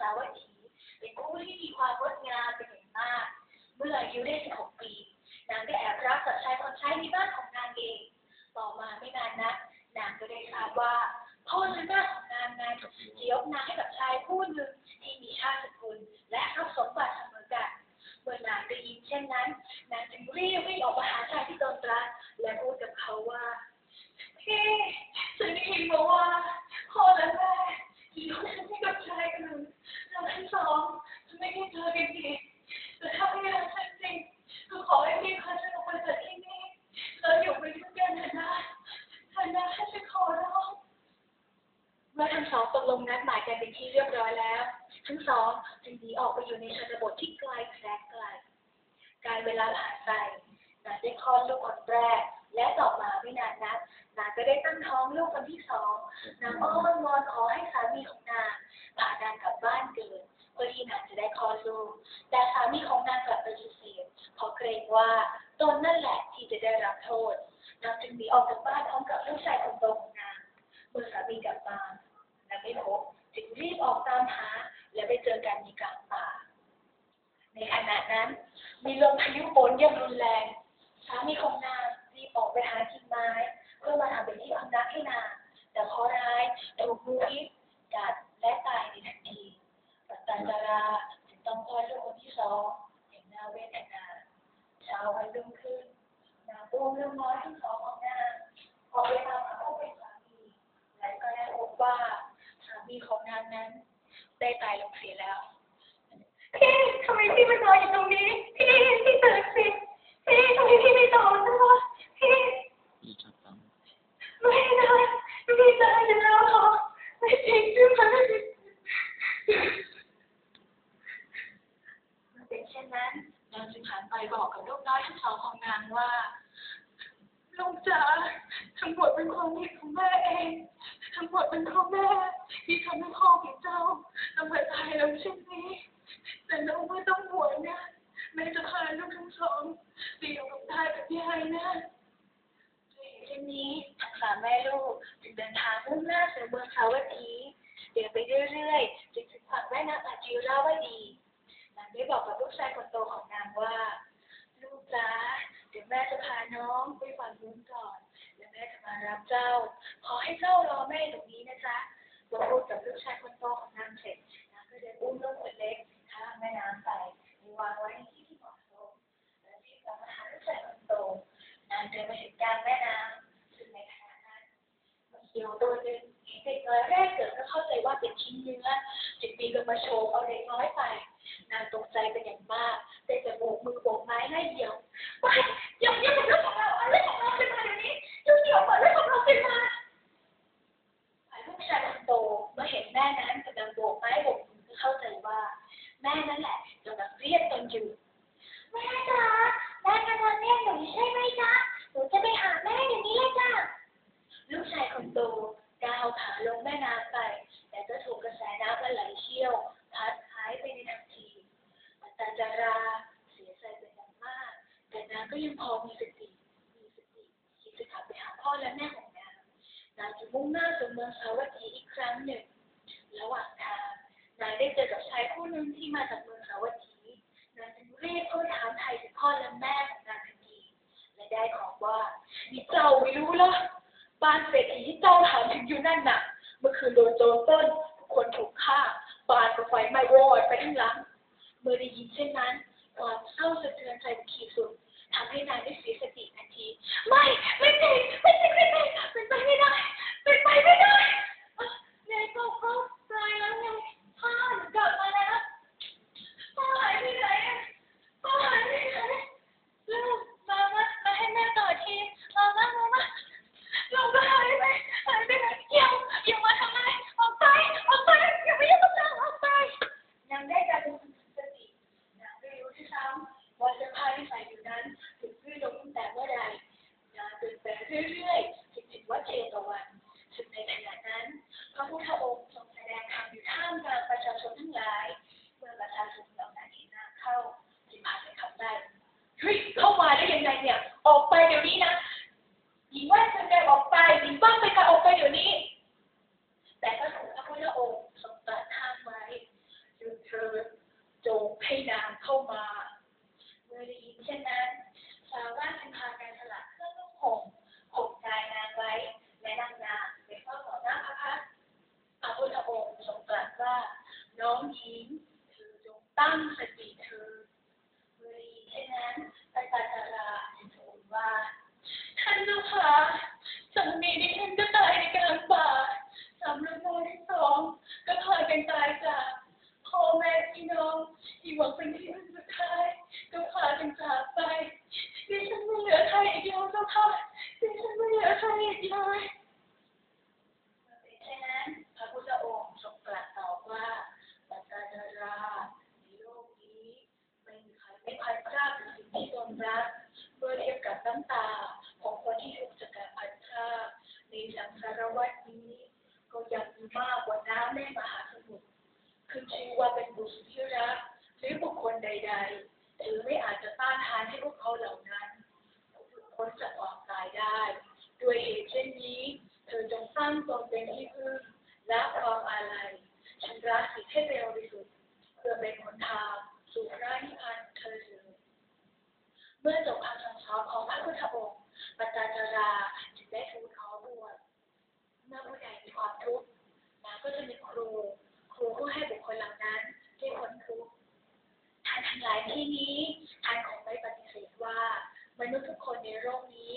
สาวัตถี เป็นคู่ที่มีความงดงามเป็นอย่างมาก เมื่ออายุได้ 16 ปี นางได้แอบรักกับชายคนใช้ในบ้านของนางเอง ต่อมาไม่นานนัก นางก็ได้ทราบว่าพ่อและแม่ของนางนั้นจะยกนางให้กับชายผู้หนึ่งที่มีชาติสกุลและทรัพย์สมบัติเสมอกันเมื่อนางได้ยินเช่นนั้น นางจึงรีบวิ่งออกมาหาชายที่ตนรักและพูดกับเขาว่าพี่ฉันได้ยินมาว่า ชนบทที่ไกลแสนไกล การเวลาผ่านไปนางได้คลอดลูกคนแรก และต่อมาไม่นานนักนางก็ได้ตั้งท้องลูกคนที่สองนางอ้อนวอนขอให้สามีของนางพานางกลับบ้านเกิดเพื่อที่นางจะได้คลอดลูก แต่สามีของนางกลับปฏิเสธเพราะเกรงว่าตนนั่นแหละที่จะได้รับโทษนางจึงหนีออกจากบ้านพร้อมกับลูกชายคนโตของนางเมื่อสามีกลับมานางไม่พบจึงรีบออกตามหาและไปเจอกันในกลาง ในขณะนั้น มีลมพายุฝนอย่างรุนแรงสามีของนางรีบออกไปหากิ่งไม้ เพื่อมาทำเป็นที่พำนักให้นางแต่เพราะร้ายถูกงูพิษกัดและตายในทันทีปัตตาจาราจึงต้องคลอดลูกคนที่สองเห็นหน้าเวทนาเช้าวันรุ่งขึ้นนางอุ้มลูกน้อยทั้งสองของนางออกไปตามหาผู้เป็นสามีและก็ได้พบว่าสามีของนางนั้น ได้ตายลงเสียแล้ว พี่ทำไมพี่มานอนอยู่ตรงนี้ พี่พี่ตื่นสิพี่ทำไมพี่ไม่นอนนะพี่อีกครั้งไม่นะพี่ตายอยู่แล้วเหรอไม่จริงใช่ไหมเมื่อเป็นเช่นนั้นนางจึงหันไปบอกกับลูกน้อยทั้งสองของนางว่าลูกจ๋าทั้งหมดเป็นความผิดของแม่เอง ทั้งหมดเป็นเพราะแม่ที่ทำให้พ่อของเจ้าต้องมาตายแล้วเช่นนี้ แต่น้องไม่ต้องห่วงนะแม่จะพาลูกทั้งสองไปอยู่กับตากับยายนะวยเช่นนี้ทั้งสามแม่ลูกจึงเดินทางมุ่งหน้าสู่เมืองสาวัตถีเดินไปเรื่อยๆจึงถึงฝั่งแม่น้ำอาจิวราวดีนางได้บอกกับลูกชายคนโตของนางว่า ลูกจ๋าเดี๋ยวแม่จะพาน้องไปฝั่งนู้นก่อนแล้วแม่จะมารับเจ้า ขอให้เจ้ารอแม่ตรงนี้นะจ๊ะพอพูดกับลูกชายคนโตของนางเสร็จนางก็เดินอุ้มลูกคนเล็ก แม่น้ำไปวางไว้ในที่ที่เหมาะสมแล้วรีบกลับมาหาลูกชายคนโตนางเดินมาถึงกลางแม่น้ำซึ่งในขณะนั้นมีเขียวตัวหนึ่งเห็นเด็กน้อยแรกเกิดก็เข้าใจว่าเป็นชิ้นเนื้อจึงปีนลงมาโชว์เอาเด็กน้อยไป นางตกใจเป็นอย่างมากได้แต่โบกมือโบกไม้ไล่เหยี่ยวไปอย่าอย่าเป็นเรื่องของเราเอาเรื่องของเราเป็นมาเดี๋ยวนี้ยุ่งเกี่ยวกับเรื่องของเราเป็นมาฝ่ายลูกชายคนโตเมื่อเห็นแม่นั้นกำลังโบกไม้โบกมือก็เข้าใจว่า แม่ นั่นแหละกำลังเรียกตนอยู่แม่จ๋าแม่กำลังเรียกหนูใช่ไหมจ๊ะหนูจะไปหาแม่เดี๋ยวนี้เลยจ้ะลูกชายคนโตก้าวขาลงแม่น้ำไป แต่ก็ถูกกระแสน้ำมันไหลเชี่ยวพัดหายไปในทันทีปัตาจาราเสียใจเป็นอย่างมาก แต่นางก็ยังพอมีสติมีสติคิดจะกลับไปหาพ่อและแม่ของนางนางจะมุ่งหน้าสู่เมืองสาวัตถีอีกครั้งหนึ่งระหว่างทาง นางได้เจอกับชายผู้หนึ่งที่มาจากเมืองสาวัตถีนางจึงรีบเข้าถามไทยถึงพ่อและแม่ของนางทันทีและได้ของว่านี่เจ้าไม่รู้เหรอบ้านเศรษฐีที่เจ้าถามถึงอยู่นั่นน่ะ เมื่อคืนโดนโจรปล้นคนถูกฆ่าบ้านก็ไฟไหม้วอดไปทั้งหลัง เมื่อได้ยินเช่นนั้น ความเศร้าสะเทือนใจขีดสุดทำให้นางได้เสียสติ ฮ้ยเข้ามาได้ยังไงเนี่ย ออกไปเดี๋ยวนี้นะหญิงว่าจะแกออกไปหญิงบ้างไปกันออกไปเดี๋ยวนี้ แต่ก็ถูกพระพุทธองค์ทรงตรัสห้ามไว้ อจงให้นางเข้ามา เมื่อได้ยินเช่นนั้น ชาวบ้านจึงพากันสละเครื่องนุ่งห่มห่มกายนางไว้ และนำนางไปเฝ้าต่อหน้าพระพักตร์พระพุทธองค์ทรงตรัสว่า น้องหญิงเธอจงตั้งสติเธอ เมื่อได้ยินเช่นนั้นปัตตาจาราจึงทูลว่า ท่านเจ้าค่ะสามีดิฉันก็ตายในกลางป่าสามลูกน้อยทั้งสองก็พากันตายจากพ่อแม่พี่น้องที่ หวังเป็นที่พึ่งสุดท้ายก็พากันจากไปดิฉันไม่เหลือใครอีกแล้วเจ้าค่ะดิฉันไม่เหลือใครอีกเลยเมื่นั้นพระพุทธองค์ทรงตรัสตอบว่าปัตตาจาราในโลกนี้ไม่มีใครไม่พันพรากจากสิ่งที่ตนรักเมื่อเทียบกับน้ำตาของคนที่ถูกจากการพันพราในสังสารวัฏนี้ก็ยังมีมากกว่าน้ำในมหาสมุทรขึ้นชื่อว่าเป็นบุตรที่รัก รือบุคคลใดๆเธอไม่อาจจะต้านทานให้พวกเขาเหล่านั้นหลุดพ้นจากความตายได้ ด้วยเหตุเช่นนี้ เธอจงสร้างตนเป็นที่พึ่งและความอาลัยชำระจิตให้เร็วที่สุดเพื่อเป็นหนทางสู่พระนิพพานเธอเถิดเมื่อจบคำสั่งสอนของพระพุทธองค์ปัตตาจาราจึงได้ทูลขอบวชเมื่อผู้ใดมีความทุกข์นางก็จะมีครูผู้ให้บุคคลเหล่านั้นได้พ้นทุกข์ท่านทั้งหลายที่นี้ท่านคงไม่ปฏิเสธว่า มนุษย์ทุกคนในโลกนี้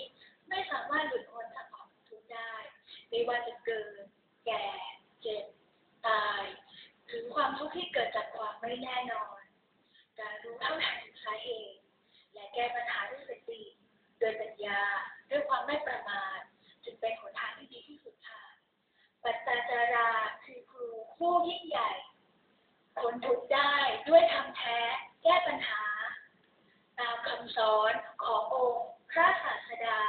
ไม่สามารถหลุดพ้นจากความทุกข์ได้ ไม่ว่าจะเกิด แก่ เจ็บ ตาย หรือความทุกข์ที่เกิดจากความ ไม่แน่นอน การรู้เท่าทันถึงสาเหตุ และแก้ปัญหาด้วยสติ โดยปัญญาด้วยความไม่ประมาทจึงเป็นหนทางที่ดีที่สุดค่ะปัตตาจาราคือครูผู้ยิ่งใหญ่คนทุกได้ด้วยธรรมแท้ แก้ปัญหา ตามคำสอนขององค์พระศาสดา